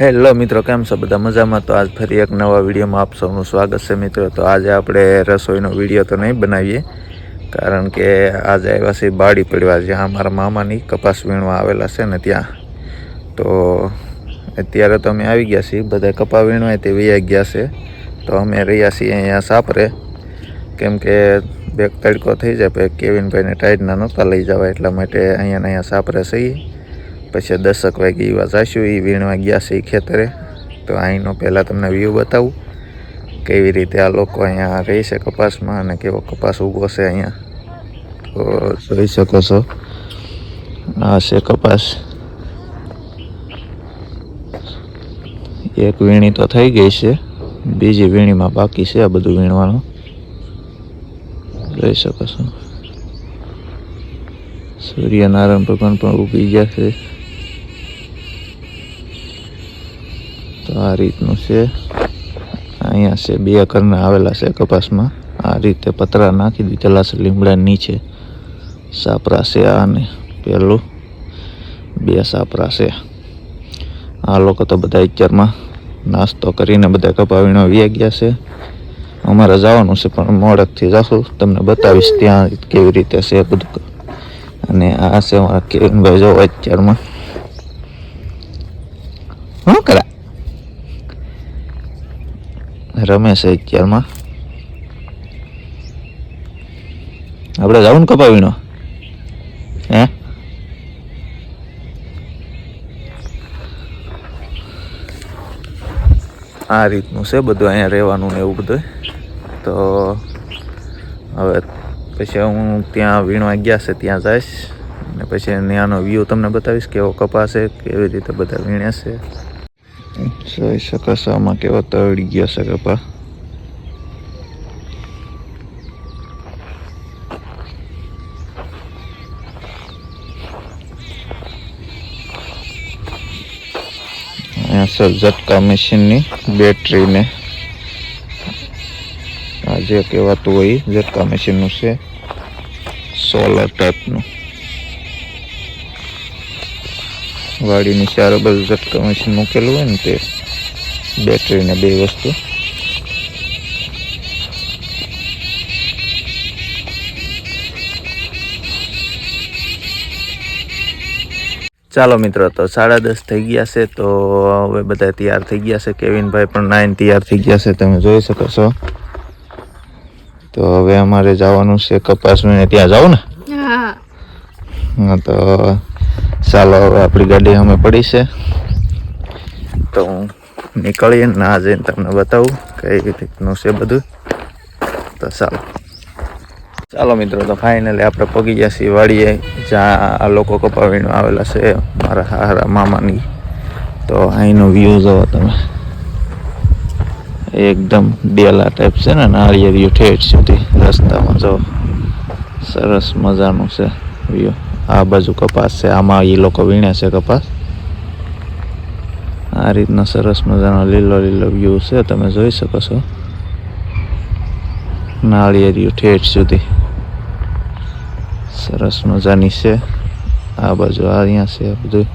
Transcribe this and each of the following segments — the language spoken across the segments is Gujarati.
હેલો મિત્રો, કેમ છો? બધા મજામાં? તો આજ ફરી એક નવા વિડીયોમાં આપ સૌનું સ્વાગત છે મિત્રો. તો આજે આપણે રસોઈનો વીડિયો તો નહીં બનાવીએ, કારણ કે આજે આવ્યા છે બાળી પડવા. જ્યાં અમારા મામાની કપાસ વીણવા આવેલા છે ને ત્યાં. તો અત્યારે તો અમે આવી ગયા છીએ. બધા કપા વીણવાય તે વૈયા ગયા છે. તો અમે રહ્યા છીએ અહીંયા સાપરે. કેમ કે બેગ તડકો થઈ જાય કેવિનભાઈને ટાઈડના નહોતા લઈ જવા એટલા માટે અહીંયા અહીંયા સાપરે સહી પછી દસક વાગે એવા જાશું એ વીણવા ગયા છે એ ખેતરે. તો અહીંનો પહેલાં તમને વ્યૂ બતાવું, કેવી રીતે આ લોકો અહીંયા રહેશે કપાસમાં અને કેવો કપાસ ઊભો છે અહીંયા. તો જોઈ શકો છો, આ છે કપાસ. એક વીણી તો થઈ ગઈ છે, બીજી વીણીમાં બાકી છે આ બધું વીણવાનું. જોઈ શકો છો. સૂર્યનારાયણ ભગવાન પણ ઉગી ગયા છે. તો આ રીતનું છે. અહીંયા છે, બે કરના આવેલા છે કપાસમાં. આ રીતે પતરા નાખી દીધેલા છે લીમડા નીચે. સાપરા છે આ પહેલું પેલું. બે સાપરા છે. આ લોકો તો બધા અત્યારમાં નાસ્તો કરીને બધા કપાવીનો વ્યા ગયા છે. અમારે જવાનું છે, પણ મોડકથી જાશું. તમને બતાવીશ ત્યાં કેવી રીતે છે બધું. અને આ છે અમારા કેવિનભાઈ જો અત્યારમાં. શું કરા રમે છે અત્યારમાં આપણે જાઉં ને કપાવીનો. હે? આ રીતનું છે બધું અહીંયા રહેવાનું ને એવું બધું તો હવે પછી હું ત્યાં વીણવા ગયા છે, ત્યાં જઈશ. અને પછી ત્યાંનો વ્યૂ તમને બતાવીશ, કેવો કપાશે, કેવી રીતે બધા વીણે છે. જોઈ શકો છો આમાં કેવો તળી ગયો છે કપા? ઝટકા મશીનની બેટરીને. આ જે કહેવાતું હોય ઝટકા મશીનનું છે સોલર ટાઈપનું. વાડીની ચારે બાજુ ઝટકા મશીન મૂકેલું હોય ને તે બેટરી ને બે વસ્તુ. ચાલો મિત્રો તો સાડા દસ થઈ ગયા છે તો હવે બધા તૈયાર થઈ ગયા છે. કેવિનભાઈ પણ નાઈન તૈયાર થઈ ગયા છે તમે જોઈ શકો છો. તો હવે અમારે જવાનું છે કપાસ ત્યાં જાવ ને? હા તો ચાલો હવે આપણી ગાડી અમે પડી છે. તો હું નીકળીએ ને ના જઈને તમને બતાવું કઈ રીતનું છે બધું. તો ચાલો. ચાલો મિત્રો, તો ફાઇનલી આપણે પગી ગયા છીએ વાડીએ, જ્યાં આ લોકો કપાવીને આવેલા છે મારા હારા મામાની. તો અહીંનો વ્યૂ જોવો તમે. એકદમ ડેલા ટાઈપ છે ને નાળિયેરિયું ઠેઠ સુધી રસ્તામાં જો સરસ મજાનું છે વ્યૂ આ બાજુ કપાસ છે. આમાં એ લોકો વીણે છે કપાસ. આ રીતનો સરસ મજાનો લીલો લીલો વ્યૂ છે. તમે જોઈ શકો છો. નાળિયેરિયું ઠેઠ સુધી. સરસ મજાની છે. આ બાજુ આ અહીંયા છે બધું.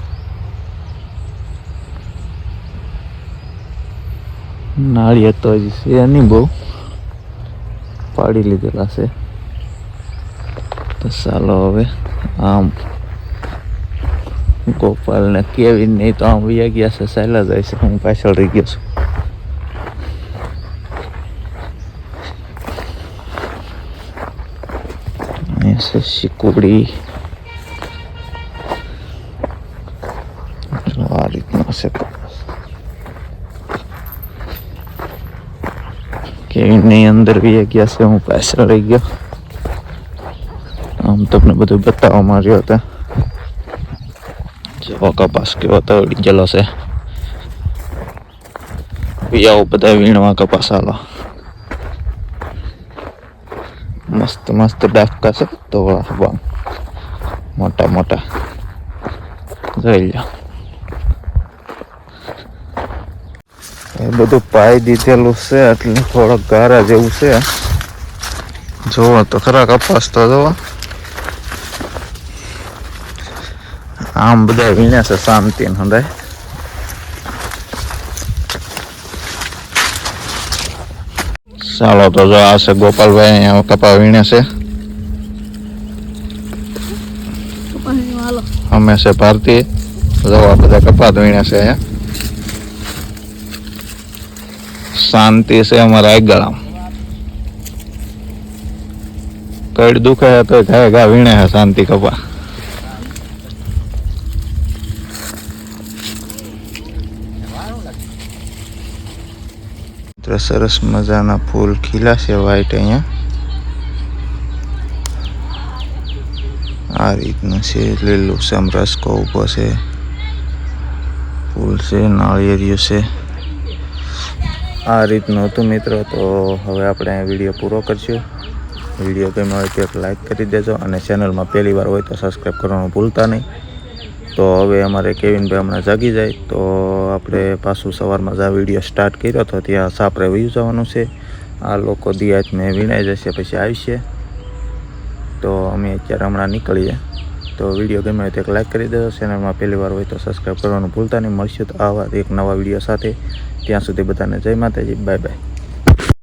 નાળિયેર તો હજી છે નહીં બહુ. પાડી લીધેલા છે. તો ચાલો હવે આમ ગોપાલ ને કેવી નહીં તો આમ વૈયા ગયા છે સહેલા જાય છે, હું પાછળ રહી ગયો છું. છે શીકુડી. આ રીતનો છે. કેવીની અંદર બી ગયા છે, હું પાછળ રહી ગયો. આમ તમને બધું બતાવવામાં રહ્યો હતા. જેવો કપાસ કેવો તળી ગયેલો છે. આવો બધા વીણવા કપાસ આલો. મસ્ત મસ્ત ડાફકા છે વાહ મોટા મોટા. જોઈ લો એ બધું પાઈ દીધેલું છે, એટલે થોડોક ગારા જેવું છે. જોવો તો ખરા કપાસ તો જોવો. આમ બધા વીણે છે શાંતિ હંદાય ચાલો તો જો આ છે ગોપાલભાઈ કપા વીણે છે અમે છે ભારતીય જો આ બધા કપા વીણે છે અહીંયા શાંતિ છે અમારા એક ગળામાં કઈ દુખે તો ઘાય ઘા વીણે છે શાંતિ કપા તો સરસ મજાના ફૂલ. ખીલા છે વ્હાઈટ અહીંયા. આ રીતનું છે, લીલું સમરસકો ઊભો છે. ફૂલ છે નાળિયેરિયું છે. આ રીતનું હતું મિત્રો, તો હવે આપણે વીડિયો પૂરો કરશું. વીડિયો ગમ્યો હોય તો એક લાઈક કરી દેજો અને ચેનલમાં પહેલી વાર હોય તો સબસ્ક્રાઈબ કરવાનું ભૂલતા નહીં. તો હવે અમારે કેવિનભાઈ હમણાં જાગી જાય તો આપણે પાછું સવારમાં જ આ વીડિયો સ્ટાર્ટ કર્યો હતો ત્યાં સાપરે વયું જવાનું છે. આ લોકો દિયાત મેં વીણાઈ જશે, પછી આવશે. તો અમે અત્યારે હમણાં નીકળીએ. તો વીડિયો ગમે તો એક લાઇક કરી દેજો. ચેનલમાં પહેલી વાર હોય તો સબસ્ક્રાઈબ કરવાનું ભૂલતા નહીં. મળશું તો આવા એક નવા વીડિયો સાથે. ત્યાં સુધી બધાને જય માતાજી. Bye bye